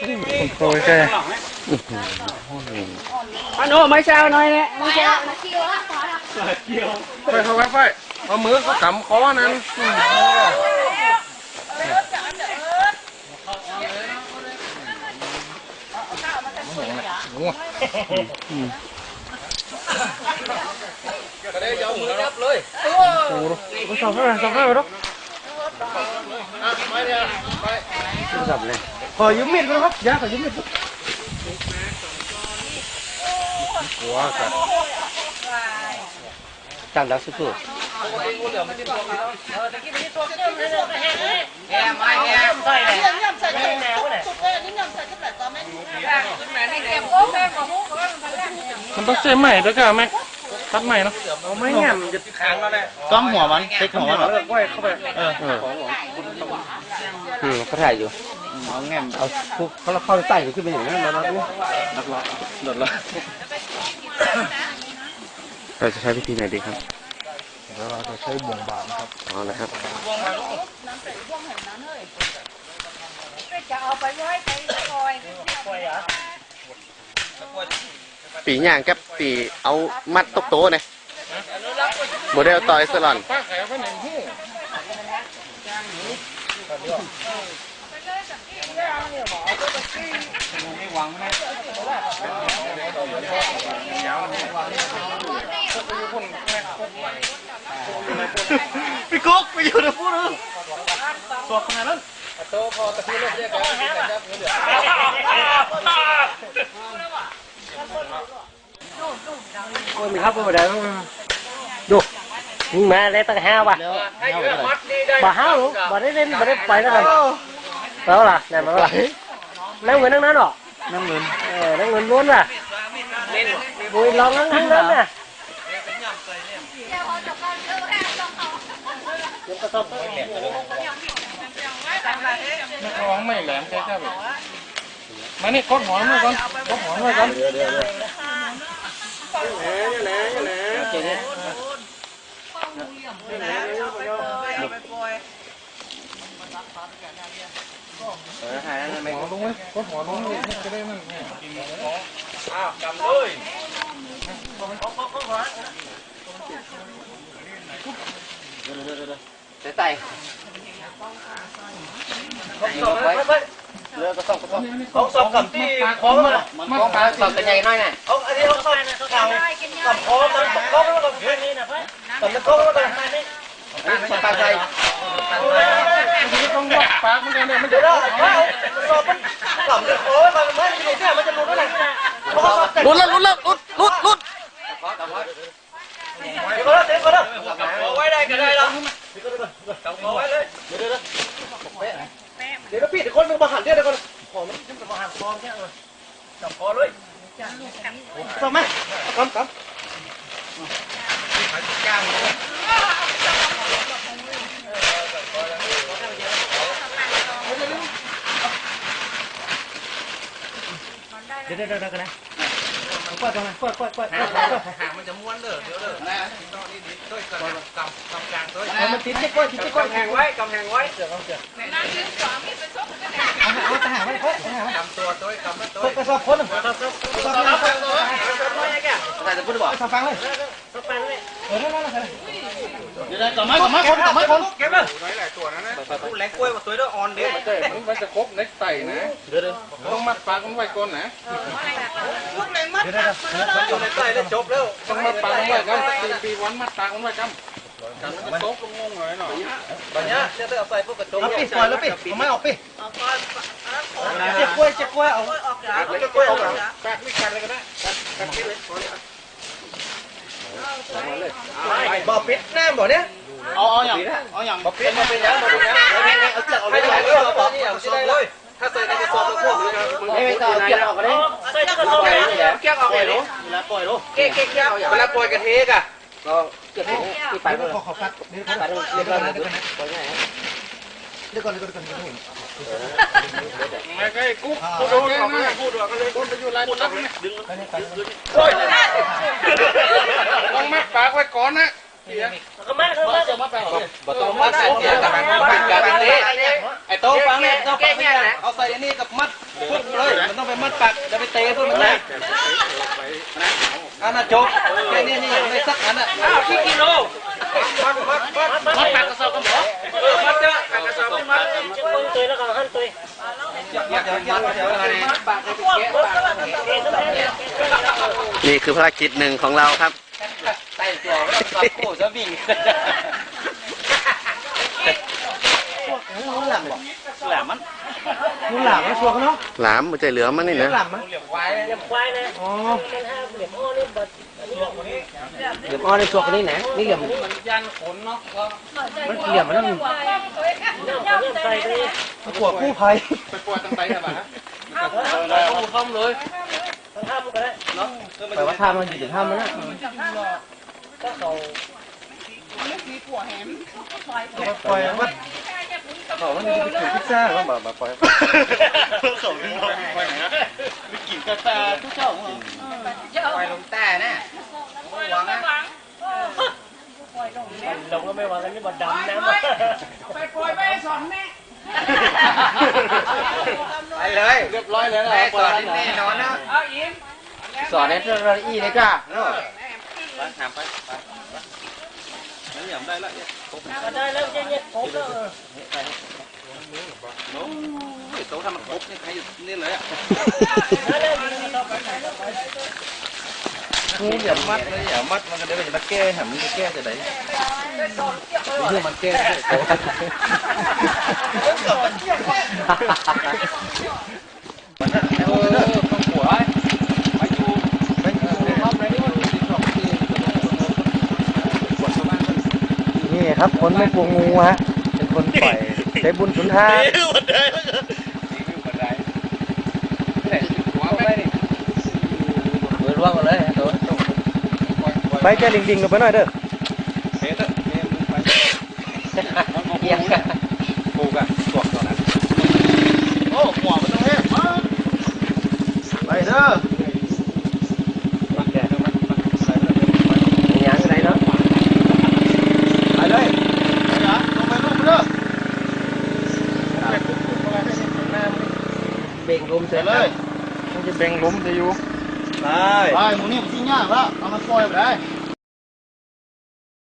คนโตแก่อันโน้ไม่เช้าหน่อยเนี่ยไม่เช้าไปเข้าไปไปเอามือก็กำคอนั้นอืมโอ้โหสองข้างสองข้างเลยลูกจับเลยขอยืมมีดก่อนครับยาขอยืมมีดหัวกันจังดักสุดมันต้องเส้ใหม่ด้วยกันไหมตัดใหม่เนาะเอาไม่งั้นจะค้างแล้วแหละต้องหัวมันเต็กหัวมันเลิกไว้เข้าไปเอออืมเขาถ่ายอยู่ เอาแง่มเอาพวกเขาเข้าใต้ขึ้นไปอย่างนั้นแล้วนะดูนักละหลดละเราจะใช้วิธีไหนดีครับแล้วเราจะใช้บ่วงบาทนะครับเอาละครับจะเอาไปไว้ไปคอยปีย่างกับปีเอามัดตกโตเนี่ยโมเดลต่อยสลอน ป้าแขวไปไหนหู้พี่กุ๊กไปอยู่ในพูดเลยโอ้ยมีครับโมเดลดูมึงมาได้ตั้งห้าว่ะบ่ห้าหรอบ่ได้เล่นบ่ได้ไปแล้วกัน แล้วล่ะไหนมาล่ะนั่งเงินนั่งนั้นหรอนั่งเงินเออนั่งเงินล้วนว่ะบุยลองนั่งทั้งนั้นน่ะนักร้องไม่แหลมแค่แค่แบบมานี่กดหัวมาก่อนกดหัวมาก่อนเดี๋ยวเดี๋ย วเดี๋ยวหัวลงไหมกดหัวลงเลยจะได้มันเนี่ยใส่ใส่เรือก็ต้องก็ต้องเขาสอบกับที่คล้องมันมันปลาสอบกันใหญ่น้อยน่ะเอาอันนี้เขาสอบกับกับคล้องแล้วกับคล้องแล้วกับนี่นะพ่กับคล้องแล้วกับสอบปลาใจ ต้องวัดปากมันเนี่ยมันจะเดี๋ยวเราสอบมันกับจะคล้องมันมันอยู่เนี่ยมันจะหลุดแล้วนะเขาสอบแลุดแล้วลุดแล้วลุดลุดลุดเดี๋ยวก็เดี๋ยวก็เดี๋ยวไว้ได้ก็ได้แล้วกับคล้องไว้เลยเดี๋ยวเดี๋ยวเดี๋ยวพี่เดี๋ยวคนนึงมาหันเดี๋ยวเดี๋ยวก่อนขอมันขึ้นมาหันคอเนี่ยเลยจับคอเลยสอบไหมกำกำเดี๋ยวเดี๋ยวเดี๋ยวกันนะกวาดตรงนั้นกวาดกวาดกวาดกวาดกวาดหางมันจะม้วนเด้อเดี๋ยวเด้อนะนี่นี่ด้วยกันกำกำกลางด้วยมันติดที่กวาดติดที่กวาดกำแพงไว้กำแพงไว้เอาทหารไว้เฮ้ยทหารไว้กำตัวด้วยกำมาตัวกระสอบคนหนึ่งกระสอบกระสอบฟังใส่จะพูดบอกกระสอบฟังเลยเออนั่นนั่นนั่นเดี๋ยวต่อไม้ต่อไม้คนต่อไม้คนเก็บเลย หลายหลายตัวนะนะแรงกล้วยมาสวยด้วยออนเด้มันจะมันจะครบเน็กไตนะต้องมัดปากมันไว้ก่อนนะเดี๋ยวเดี๋ยวมันอยู่ในใต้แล้วจบแล้วต้องมัดปากมันไว้กันปีปีวันมัดปากมันไว้กันกันมันจะตกลงงงเลยหน่อยบัดนี้จะเอาใส่พวกกระจกเอาปิดปล่อยแล้วปิดเอาไม้ออกปิดเจ็บกล้วยเจ็บกล้วยเอาเจ็บกล้วยเอาปากไม่กันเลยก็ได้กันคิดเลยบ่ปิดแน่บ่เนี้ย เอาเอาอย่างเอาอย่างบ่ปิดบ่ปิดยังบ่ปิดยังเอาเชือกเอาเลยเอาต่อนี่เอาสิได้เลยถ้าใส่ในกระสอบแล้วพวกนี้นะไม่ไม่ต้องเกี่ยวออกเลยใส่ในกระสอบเลยเกี่ยวออกเลยเวลาปล่อยลูกเก๊กเก๊กเกี่ยวเวลาปล่อยกระเทกอะก็เกี่ยวที่ไปเอขอขอคัดเดี๋ยวไปเรื่องเรื่องอะไรปล่อยไงเดี๋ยวก่อนเดี๋ยวก่อนเดี๋ยวก่อนไม่ใช่กุ๊กกูโดนเขาไม่พูดว่าก็เลยคนไปอยู่ไรดึงไปนี่ไปต้องมัดปากไว้ก่อนนะ บ่ต้องมัดใส่เสียกับมันกับอันนี้ไอ้โต๊ฟังเนี่ยต้องปักเนี่ยเอาใส่อันนี้กับมัดพุ่งเลยมันต้องไปมัดปักจะไปเตะพุ่งมันเลยอันน่ะจบแค่นี้นี่ยังไม่สักอันอะอ้าวกี่กิโลมัดมัดมัดมัดปักกระสอบกันบ่เออมัดเถอะปักกระสอบไม่มัดจะมึงตัวแล้วก็หันตัวนี่คือภารกิจหนึ่งของเราครับ ส่ตัวแล้วปักโค้จะวิ่งหลามมันชัวร์เนาะหลามมันใจเหลือมันนี่นะหลามมั้ยเหลี่ยมควายนะอ๋อมันห้าเหลี่ยมอ้อนี่บัดเหลี่ยมอ้อในชัวร์คนนี้ไหนนี่เหลี่ยมยันขนเนาะมันเหลี่ยมมันต้องน้ำมันใส่ไปวดกู้ภัยไปปวดตั้งใจใช่ป่ะฮะตู้คอมเลยทำก็ได้แต่ว่าทำมันอยู่ถึงห้ามันนะ ก็เขาปล่อยมันเขามันจะไปกินพิซซ่าแล้วแบบแบบปล่อยไปลงแต่น่ะหวังนะลงก็ไม่วางกันนี่บัดดำน้ำไปปล่อยไปสอนแม่ไปเลยเรียบร้อยแล้วแม่สอนแน่นอนนะเอาอีกสอนในเรื่องอีเลยจ้าถามไปไปนั่นอย่างได้ละเนี่ยก็ได้แล้วเย็นๆผมแล้วโน้โต๊ะทำมันครบนี่ใครนี่เลยอะนี่เหลี่ย มมัดเลยอย่ามัดมันก็เดี๋ยวจะมาแก้หำมันจะแก้จะไหนเพื่อมันแก้มันเออต้องหัวไปดูไปดูครับไปดูนี่ ครับ คนไม่กลัวงูฮะ เป็นคนปล่อยใช้บุญสุนทานร่วงกันเลยตัวไปแกลิงดิงลงไปหน่อยเด้อเฮ้ยเอียงกันปูกันตวกตอนนั้นโอ้หัวมันต้องแห้งไปเด้อ อย่างไรเนาะ ไปเลยลงไปลูกเด้อ เบ่งลมเสร็จเลยมันจะเบ่งล้มจะอยู่ไปไปหมูนี่มันที่ยากแล้วเอามาปล่อยไปได้